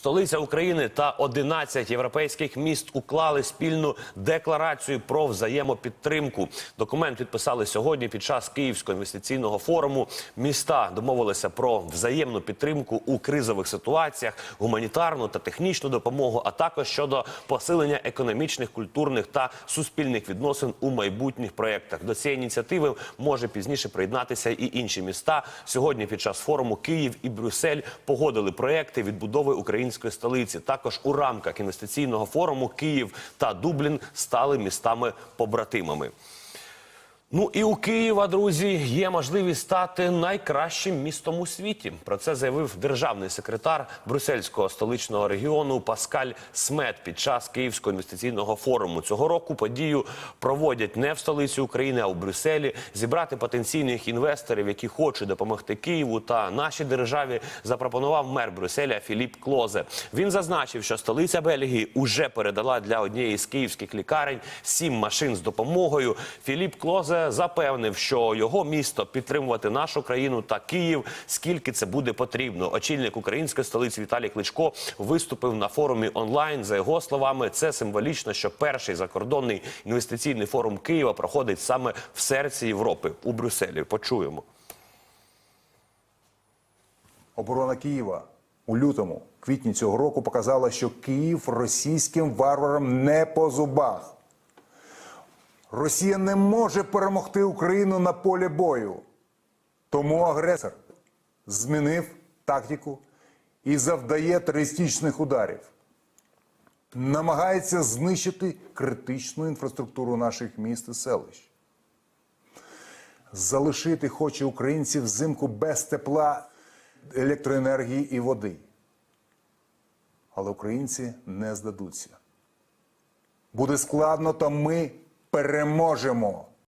Столиця України та 11 європейських міст уклали спільну декларацію про взаємопідтримку. Документ підписали сьогодні під час Київського інвестиційного форуму. Міста домовилися про взаємну підтримку у кризових ситуаціях, гуманітарну та технічну допомогу, а також щодо посилення економічних, культурних та суспільних відносин у майбутніх проєктах. До цієї ініціативи може пізніше приєднатися і інші міста. Сьогодні під час форуму Київ і Брюссель погодили проекти відбудови української столиці. Також у рамках інвестиційного форуму Київ та Дублін стали містами-побратимами. Ну і у Києва, друзі, є можливість стати найкращим містом у світі. Про це заявив державний секретар Брюссельського столичного регіону Паскаль Смет під час Київського інвестиційного форуму. Цього року подію проводять не в столиці України, а у Брюсселі. Зібрати потенційних інвесторів, які хочуть допомогти Києву та нашій державі, запропонував мер Брюсселя Філіп Клозе. Він зазначив, що столиця Бельгії уже передала для однієї з київських лікарень сім машин з допомогою. Філіп Клозе запевнив, що його місто підтримувати нашу країну та Київ, скільки це буде потрібно. Очільник української столиці Віталій Кличко виступив на форумі онлайн. За його словами, це символічно, що перший закордонний інвестиційний форум Києва проходить саме в серці Європи у Брюсселі. Почуємо. Оборона Києва у лютому, квітні цього року показала, що Київ російським варварам не по зубах. Росія не може перемогти Україну на полі бою. Тому агресор змінив тактику і завдає терористичних ударів. Намагається знищити критичну інфраструктуру наших міст і селищ. Залишити хоче українців взимку без тепла, електроенергії і води. Але українці не здадуться. Буде складно, то ми переможемо.